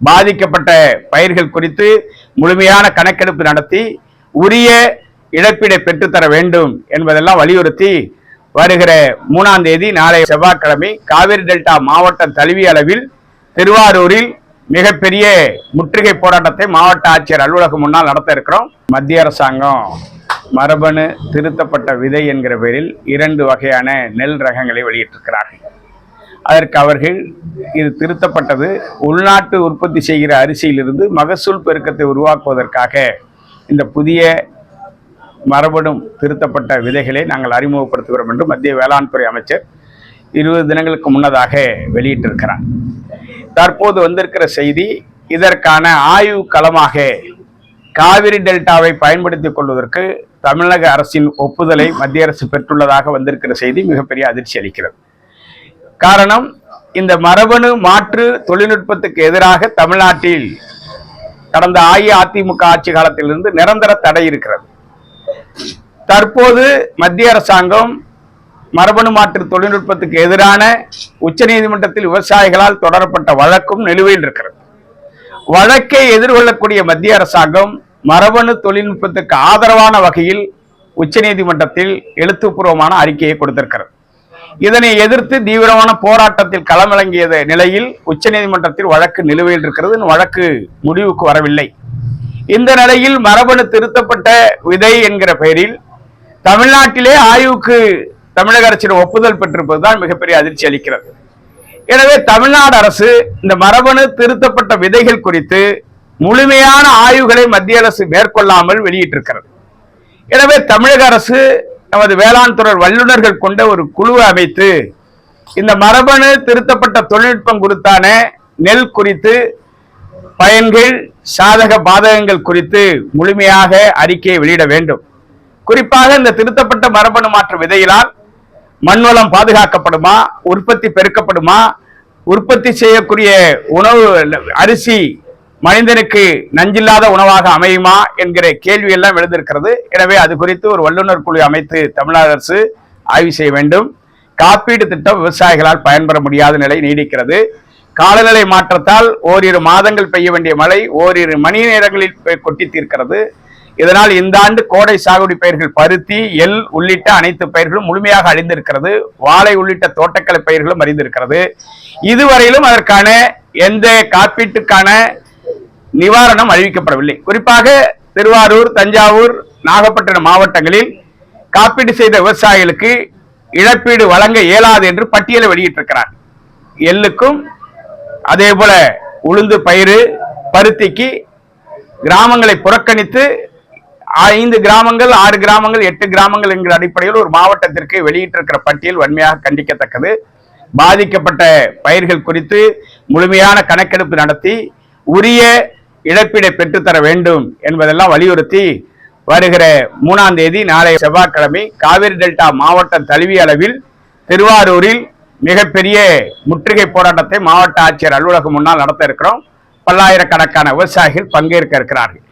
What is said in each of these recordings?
பாதிக்கப்பட்ட பயிர்கள் குறித்து முழுமையான கணக்கெடுப்பு நடத்தி உரிய இழப்பீடை பெற்றுத்தர வேண்டும் என்பதெல்லாம் வலியுறுத்தி வருகிற மூணாம் தேதி நாளை செவ்வாய்க்கிழமை காவிரி டெல்டா மாவட்டம் தழுவிய அளவில் திருவாரூரில் மிகப்பெரிய முற்றுகை போராட்டத்தை மாவட்ட ஆட்சியர் அலுவலகம் முன்னால் நடத்த இருக்கிறோம். மத்திய அரசாங்கம் மரபணு திருத்தப்பட்ட விதை என்கிற பெயரில் இரண்டு வகையான நெல் ரகங்களை வெளியிட்டிருக்கிறார்கள். அதற்கு அவர்கள் இது திருத்தப்பட்டது. உள்நாட்டு உற்பத்தி செய்கிற அரிசியிலிருந்து மகசூல் பெருக்கத்தை உருவாக்குவதற்காக இந்த புதிய மரபணும் திருத்தப்பட்ட விதைகளை நாங்கள் அறிமுகப்படுத்துகிறோம் என்று மத்திய வேளாண் துறை அமைச்சர் இருபது தினங்களுக்கு முன்னதாக வெளியிட்டிருக்கிறார். தற்போது வந்திருக்கிற செய்தி இதற்கான ஆய்வு களமாக காவிரி டெல்டாவை பயன்படுத்திக் கொள்வதற்கு தமிழக அரசின் ஒப்புதலை மத்திய அரசு பெற்றுள்ளதாக வந்திருக்கிற செய்தி மிகப்பெரிய அதிர்ச்சி அளிக்கிறது. காரணம் இந்த மரபணு மாற்று தொழில்நுட்பத்துக்கு எதிராக தமிழ்நாட்டில் கடந்த அஇஅதிமுக ஆட்சி காலத்திலிருந்து நிரந்தர தடை இருக்கிறது. தற்போது மத்திய அரசாங்கம் மரபணு மாற்று தொழில்நுட்பத்துக்கு எதிரான உச்சநீதிமன்றத்தில் விவசாயிகளால் தொடரப்பட்ட வழக்கும் நிலுவையில் இருக்கிறது. வழக்கை எதிர்கொள்ளக்கூடிய மத்திய அரசாங்கம் மரபணு தொழில்நுட்பத்துக்கு ஆதரவான வகையில் உச்சநீதிமன்றத்தில் எழுத்துப்பூர்வமான அறிக்கையை கொடுத்திருக்கிறது. இதனை எதிர்த்து தீவிரமான போராட்டத்தில் களமிறங்கிய நிலையில் உச்சநீதிமன்றத்தில் வழக்கு நிலுவையில் இருக்கிறது. வழக்கு முடிவுக்கு வரவில்லை. இந்த நிலையில் மரபணு திருத்தப்பட்ட விதை என்கிற பெயரில் தமிழ்நாட்டிலே ஆய்வுக்கு தமிழக அரசின் ஒப்புதல் பெற்றிருப்பதுதான் மிகப்பெரிய அதிர்ச்சி அளிக்கிறது. எனவே தமிழ்நாடு அரசு இந்த மரபணு திருத்தப்பட்ட விதைகள் குறித்து முழுமையான ஆய்வுகளை மத்திய அரசு மேற்கொள்ளாமல் வெளியிட்டிருக்கிறது. எனவே தமிழக அரசு நமது வேளாண் துறை வல்லுநர்கள் கொண்ட ஒரு குழுவை அமைத்து இந்த மரபணு திருத்தப்பட்ட தொழில்நுட்பம் குறித்தான நெல் குறித்து பயன்கள் சாதக பாதகங்கள் குறித்து முழுமையாக அறிக்கையை வெளியிட வேண்டும். குறிப்பாக இந்த திருத்தப்பட்ட மரபணு மாற்று விதையினால் மண்வளம் பாதுகாக்கப்படுமா உற்பத்தி பெருக்கப்படுமா உற்பத்தி செய்யக்கூடிய உணவு அரிசி மனிதனுக்கு நஞ்சில்லாத உணவாக அமையுமா என்கிற கேள்வி எல்லாம் எழுந்திருக்கிறது. எனவே அது குறித்து ஒரு வல்லுநர் குழு அமைத்து தமிழக அரசு ஆய்வு செய்ய வேண்டும். காப்பீடு திட்டம் விவசாயிகளால் பயன்பெற முடியாத நிலை நீடிக்கிறது. காலநிலை மாற்றத்தால் ஓரிரு மாதங்கள் பெய்ய வேண்டிய மழை ஓரிரு மணி நேரங்களில் கொட்டி தீர்க்கிறது. இதனால் இந்த ஆண்டு கோடை சாகுடி பயிர்கள் பருத்தி எல் உள்ளிட்ட அனைத்து பயிர்களும் முழுமையாக அழிந்திருக்கிறது. வாழை உள்ளிட்ட தோட்டக்கலை பயிர்களும் அறிந்திருக்கிறது இதுவரையிலும் அதற்கான எந்த காப்பீட்டுக்கான நிவாரணம் அறிவிக்கப்படவில்லை. குறிப்பாக திருவாரூர் தஞ்சாவூர் நாகப்பட்டினம் மாவட்டங்களில் காப்பீடு செய்த விவசாயிகளுக்கு இழப்பீடு வழங்க இயலாது என்று பட்டியலை வெளியிட்டிருக்கிறார். எள்ளுக்கும் அதே போல உளுந்து பயிறு பருத்திக்கு கிராமங்களை புறக்கணித்து ஐந்து கிராமங்கள் ஆறு கிராமங்கள் எட்டு கிராமங்கள் என்கிற அடிப்படையில் ஒரு மாவட்டத்திற்கு வெளியிட்டிருக்கிற பட்டியல் வன்மையாக கண்டிக்கத்தக்கது. பாதிக்கப்பட்ட பயிர்கள் குறித்து முழுமையான கணக்கெடுப்பு நடத்தி உரிய இழப்பீடை பெற்றுத்தர வேண்டும் என்பதெல்லாம் வலியுறுத்தி வருகிற மூணாம் தேதி நாளை செவ்வாய்க்கிழமை காவிரி டெல்டா மாவட்டம் தழுவிய அளவில் திருவாரூரில் மிகப்பெரிய முற்றுகை போராட்டத்தை மாவட்ட ஆட்சியர் அலுவலகம் முன்னால் நடத்த இருக்கிறோம். பல்லாயிரக்கணக்கான விவசாயிகள் பங்கேற்க இருக்கிறார்கள்.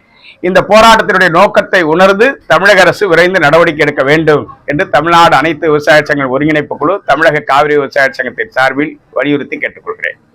இந்த போராட்டத்தினுடைய நோக்கத்தை உணர்ந்து தமிழக அரசு விரைந்து நடவடிக்கை எடுக்க வேண்டும் என்று தமிழ்நாடு அனைத்து விவசாய சங்க ஒருங்கிணைப்பு குழு தமிழக காவிரி விவசாய சங்கத்தின் சார்பில் வலியுறுத்தி கேட்டுக்கொள்கிறேன்.